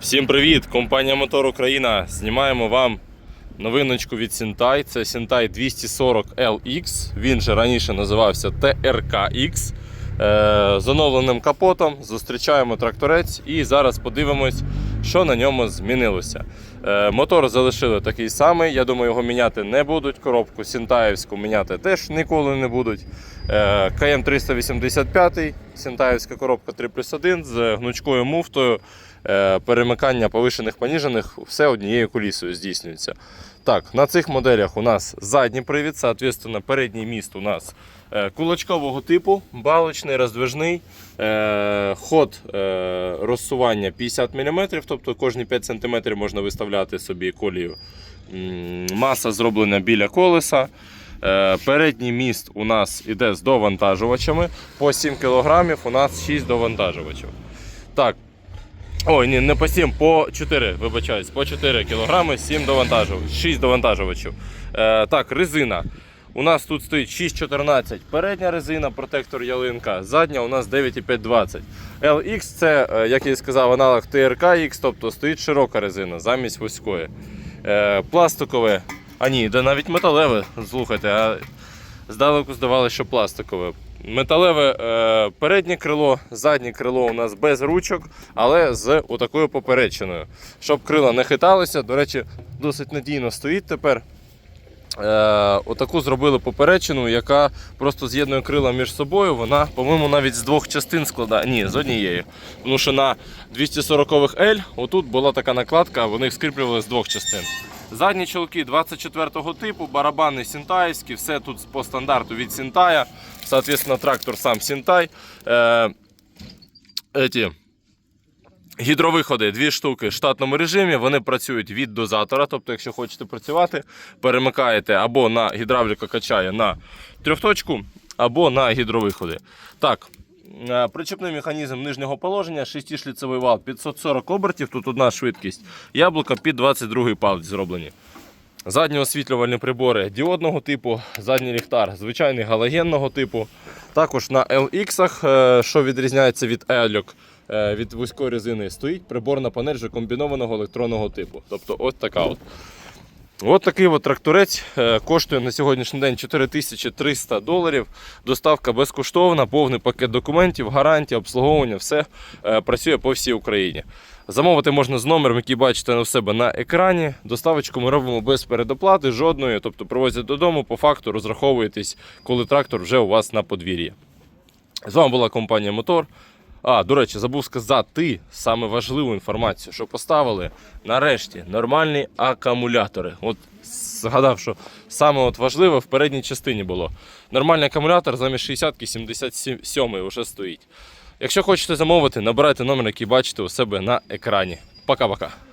Всім привіт! Компанія Мотор Україна. Знімаємо вам новиночку від Сінтай. Це Сінтай 240LX. Він же раніше називався TRKX. Е, З оновленим капотом зустрічаємо тракторець і зараз подивимось, що на ньому змінилося. Е, Мотор залишили такий самий. Я думаю, його міняти не будуть. Коробку Сінтаївську міняти теж ніколи не будуть. Е, КМ 385, Сінтаївська коробка 3 плюс 1 з гнучкою муфтою. Е, Перемикання повишених поніжених все однією колісою здійснюється. Так, на цих моделях у нас задній привід, соответственно, передній міст у нас е, кулачкового типу, балочний, роздвижний, е, ход розсування 50 мм, тобто кожні 5 см можна виставляти собі колію. Маса зроблена біля колеса. Передній міст у нас іде з довантажувачами. По 7 кг у нас 6 довантажувачів. Так. Ой, ні, не по 7, по 4, вибачаюсь, по 4 кг, 7 довантажувачів, 6 довантажувачів. Е, так, резина. У нас тут стоїть 6,14 передня резина, протектор ялинка, задня у нас 9,520. LX це, е, як я і сказав, аналог TRK-X, тобто стоїть широка резина замість вузької. Е, пластикове, а ні, да навіть металеве, слухайте, а здалеку здавалося, що пластикове. Металеве е, переднє крило, заднє крило у нас без ручок, але з отакою поперечиною. Щоб крила не хиталися, до речі, досить надійно стоїть тепер. Е, отаку зробили поперечину, яка просто з'єднує крила між собою. Вона, по-моєму, навіть з двох частин складає. Ні, з однієї. Тому що на 240-х L отут була така накладка, вони їх скріплювали з двох частин. Задні чолки 24-го типу, барабани сінтаївські, все тут по стандарту від Сінтая. Соответственно, трактор сам Сінтай. Е, еті, Гідровиходи дві штуки в штатному режимі. Вони працюють від дозатора. Тобто, якщо хочете працювати, перемикаєте або на гідравліка качає на трьохточку, або на гідровиходи. Так, е, причепний механізм нижнього положення, 6-шліцевий вал 540 обертів, тут одна швидкість. Яблука під 22 палець зроблені. Задні освітлювальні прибори діодного типу, задній ліхтар звичайний галогенного типу. Також на LX, е, що відрізняється від Ельок, від вузької резини, стоїть приборна панель вже комбінованого електронного типу. Тобто ось така от. От такий от тракторець е, коштує на сьогоднішній день 4300 доларів. Доставка безкоштовна, повний пакет документів, гарантія, обслуговування, все е, працює по всій Україні. Замовити можна з номером, який бачите у себе на екрані. Доставочку ми робимо без передоплати, жодної. Тобто привозять додому, по факту розраховуєтесь, коли трактор вже у вас на подвір'ї. З вами була компанія Мотор. А, до речі, забув сказати саме важливу інформацію, що поставили нарешті нормальні акумулятори. От згадав, що саме от важливе в передній частині було. Нормальний акумулятор замість 60-ки 77 вже стоїть. Якщо хочете замовити, набирайте номер, який бачите у себе на екрані. Пока-пока.